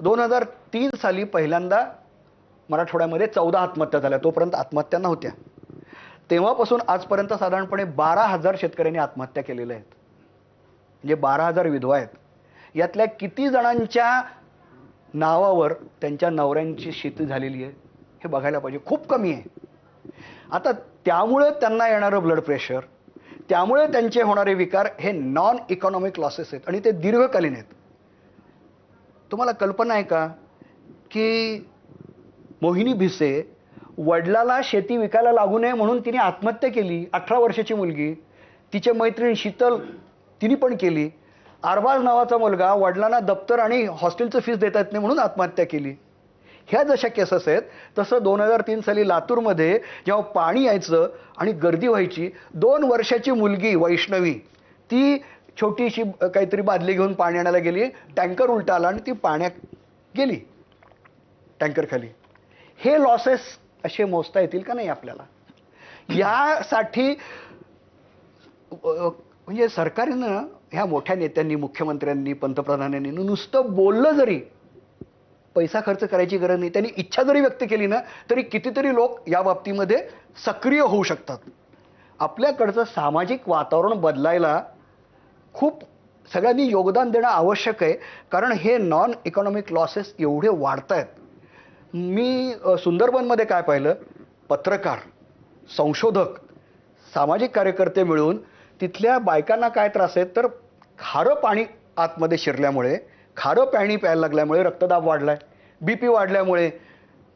दोन हजार तीन साली पहिल्यांदा मराठवाड्यामध्ये चौदा आत्महत्या झाल्या. तोपर्यंत आत्महत्या नव्हत्या. तेव्हापासून आजपर्यंत साधारणपणे बारा हजार शेतकऱ्यांनी आत्महत्या केलेल्या आहेत. म्हणजे बारा हजार विधवा आहेत. यातल्या किती जणांच्या नावावर त्यांच्या नवऱ्यांची शेती झालेली आहे हे बघायला पाहिजे. खूप कमी आहे. आता त्यामुळे त्यांना येणारं ब्लड प्रेशर त्यामुळे त्यांचे होणारे विकार हे नॉन इकॉनॉमिक लॉसेस आहेत आणि ते दीर्घकालीन आहेत. तुम्हाला कल्पना आहे का की मोहिनी भिसे वडिलाला शेती विकायला लागू नये म्हणून तिने आत्महत्या केली अठरा वर्षाची मुलगी तिचे मैत्रीण शीतल तिने पण केली. अरबाज नावाचा मुलगा वडिलांना दप्तर आणि हॉस्टेलचं फीस देता येत नाही म्हणून आत्महत्या केली. ह्या जशा केसेस आहेत तसं दोन हजार तीन साली लातूरमध्ये जेव्हा पाणी यायचं आणि गर्दी व्हायची दोन वर्षाची मुलगी वैष्णवी ती छोटीशी काहीतरी बादली घेऊन पाणी आणायला गेली. टँकर उलटा आला आणि ती पाण्यात गेली. टँकर खाली. हे लॉसेस असे मोजता येतील का नाही आपल्याला? यासाठी म्हणजे सरकारनं ह्या मोठ्या नेत्यांनी मुख्यमंत्र्यांनी पंतप्रधानांनी नुसतं बोललं जरी पैसा खर्च करायची गरज नाही. त्यांनी इच्छा जरी व्यक्त केली ना तरी कितीतरी लोक या बाबतीमध्ये सक्रिय होऊ शकतात. आपल्याकडचं सामाजिक वातावरण बदलायला खूप सगळ्यांनी योगदान देणं आवश्यक आहे. कारण हे नॉन इकॉनॉमिक लॉसेस एवढे वाढत आहेत मी सुंदरबनमध्ये काय पाहिलं? पत्रकार संशोधक सामाजिक कार्यकर्ते मिळून तिथल्या बायकांना काय त्रास आहेत तर खारं पाणी आतमध्ये शिरल्यामुळे खारं पाणी प्यायला लागल्यामुळे रक्तदाब वाढला आहे बी पी वाढल्यामुळे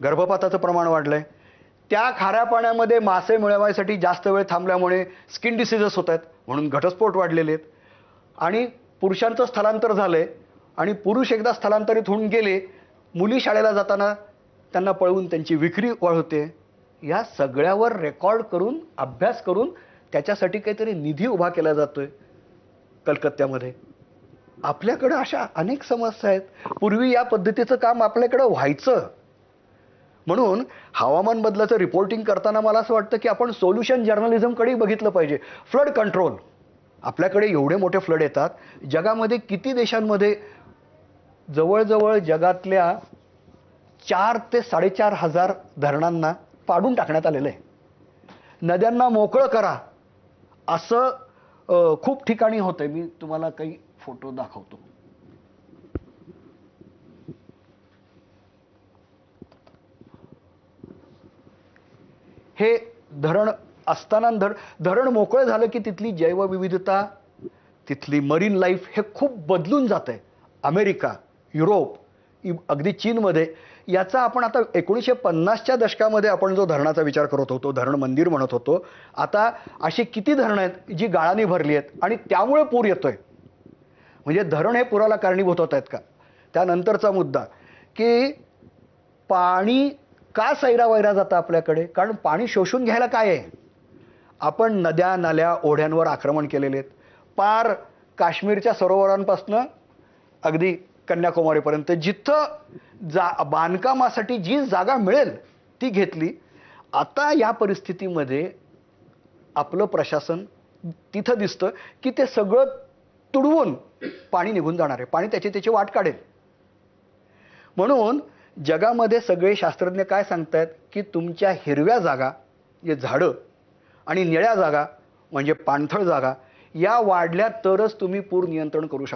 गर्भपाताचं प्रमाण वाढलं आहे त्या खाऱ्या पाण्यामध्ये मासे मिळवायसाठी जास्त वेळ थांबल्यामुळे स्किन डिसीजेस होत आहेत म्हणून घटस्फोट वाढलेले आहेत. आणि पुरुषांचं स्थलांतर झालं आहे आणि पुरुष एकदा स्थलांतरित होऊन गेले मुली शाळेला जाताना त्यांना पळवून त्यांची विक्री होते या सगळ्यावर रेकॉर्ड करून अभ्यास करून त्याच्यासाठी काहीतरी निधी उभा केला जातोय कलकत्त्यामध्ये. आपल्याकडं अशा अनेक समस्या आहेत. पूर्वी या पद्धतीचं काम आपल्याकडं व्हायचं. म्हणून हवामान बदलाचं रिपोर्टिंग करताना मला असं वाटतं की आपण सोल्युशन जर्नलिझमकडेही बघितलं पाहिजे. फ्लड कंट्रोल आपल्याकडे एवढे मोठे फ्लड येतात जगामध्ये किती देशांमध्ये जवळजवळ जगातल्या चार ते साडेचार हजार धरणांना पाडून टाकण्यात आलेलं आहे. नद्यांना मोकळं करा असं खूप ठिकाणी होतं मी तुम्हाला काही फोटो दाखवतो. हे धरण असताना धर धरण मोकळं झालं की तिथली जैवविविधता तिथली मरीन लाईफ हे खूप बदलून जात आहे अमेरिका युरोप इ- अगदी चीनमध्ये. याचा आपण आता एकोणीसशे पन्नासच्या दशकामध्ये आपण जो धरणाचा विचार करत होतो धरण मंदिर म्हणत होतो आता अशी किती धरणं आहेत जी गाळाने भरली आहेत आणि त्यामुळे पूर येतोय. म्हणजे धरण हे पुराला कारणीभूत होत आहेत का? त्यानंतरचा मुद्दा की पाणी का सैरा वैरा जातं आपल्याकडे? कारण पाणी शोषून घ्यायला काय आहे? आपण नद्या नाल्या ओढ्यांवर आक्रमण केलेले आहेत. पार काश्मीरच्या सरोवरांपासनं अगदी कन्याकुमारीपर्यंत जिथं जा बांधकामासाठी जी जागा मिळेल ती घेतली. आता या परिस्थितीमध्ये आपलं प्रशासन तिथं दिसतं की ते सगळं तुडवून पाणी निघून जाणार आहे. पाणी त्याची त्याची वाट काढेल. म्हणून जगामध्ये सगळे शास्त्रज्ञ काय सांगतायत की तुमच्या हिरव्या जागा जे झाडं आणि निळ्या जागा म्हणजे पाणथळ जागा या वाढल्या तरच तुम्ही पूर नियंत्रण करू शकता.